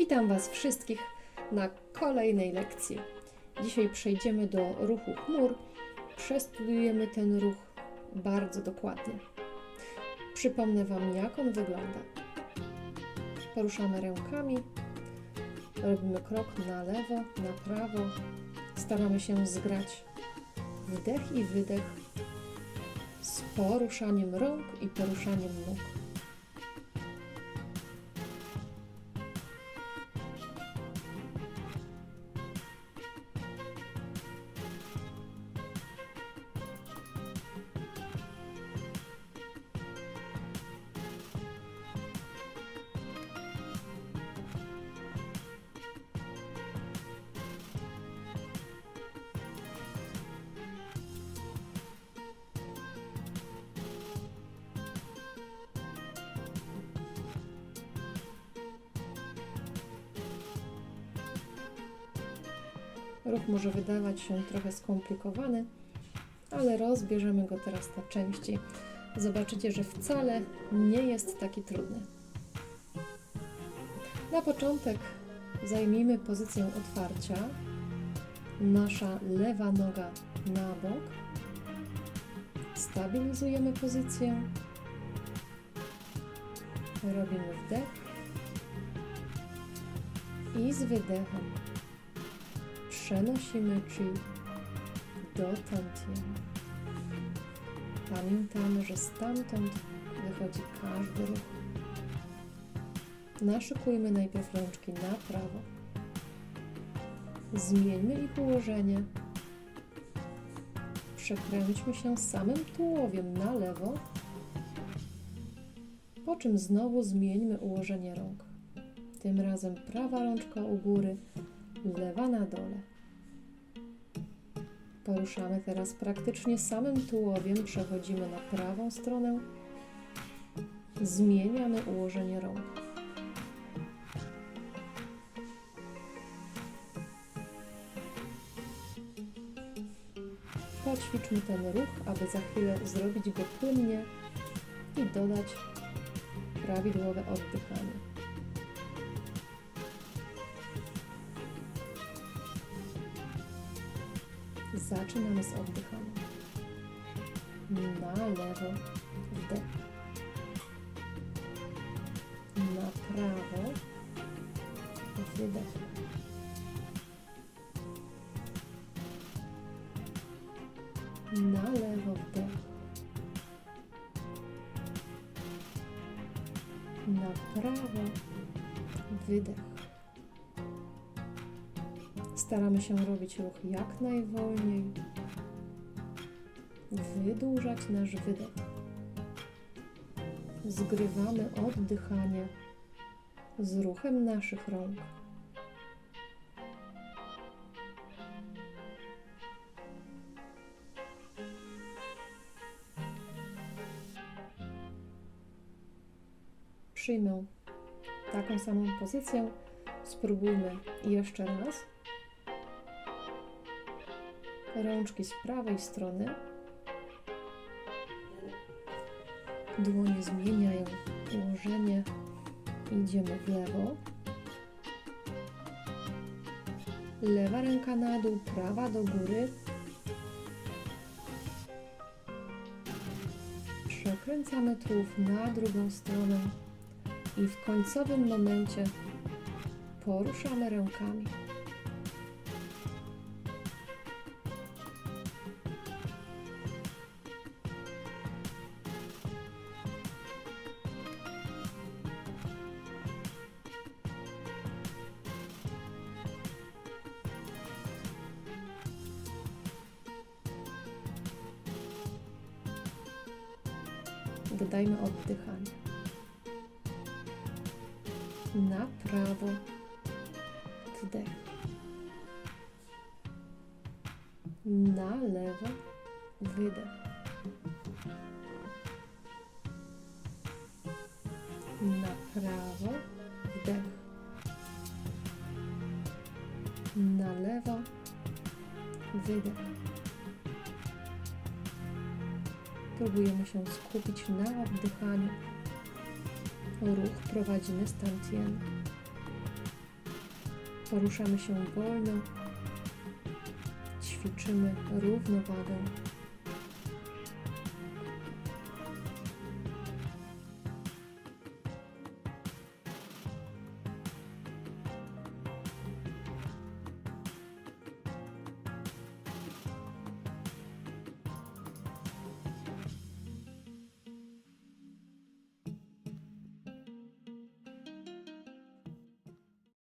Witam Was wszystkich na kolejnej lekcji. Dzisiaj przejdziemy do ruchu chmur. Przestudiujemy ten ruch bardzo dokładnie. Przypomnę Wam, jak on wygląda. Poruszamy rękami, robimy krok na lewo, na prawo. Staramy się zgrać wdech i wydech z poruszaniem rąk i poruszaniem nóg. Ruch może wydawać się trochę skomplikowany, ale rozbierzemy go teraz na części. Zobaczycie, że wcale nie jest taki trudny. Na początek zajmijmy pozycję otwarcia. Nasza lewa noga na bok. Stabilizujemy pozycję. Robimy wdech i z wydechem przenosimy chi do tantien. Pamiętamy, że stamtąd wychodzi każdy ruch. Naszykujmy najpierw rączki na prawo. Zmieńmy ich ułożenie. Przekręćmy się samym tułowiem na lewo, po czym znowu zmieńmy ułożenie rąk. Tym razem prawa rączka u góry, lewa na dole. Poruszamy teraz praktycznie samym tułowiem, przechodzimy na prawą stronę, zmieniamy ułożenie rąk. Poćwiczmy ten ruch, aby za chwilę zrobić go płynnie i dodać prawidłowe oddychanie. Zaczynamy z oddychaniem. Na lewo wdech. Na prawo wydech. Na lewo wdech. Na prawo wydech. Staramy się robić ruch jak najwolniej, wydłużać nasz wydech. Zgrywamy oddychanie z ruchem naszych rąk. Przyjmę taką samą pozycję. Spróbujmy jeszcze raz. Rączki z prawej strony. Dłonie zmieniają ułożenie. Idziemy w lewo. Lewa ręka na dół, prawa do góry. Przekręcamy tułów na drugą stronę i w końcowym momencie poruszamy rękami. Dodajmy oddychanie. Na prawo wdech. Na lewo wydech. Na prawo wdech. Na lewo wydech. Próbujemy się skupić na oddychaniu. Ruch prowadzimy z. Poruszamy się wolno, ćwiczymy równowagę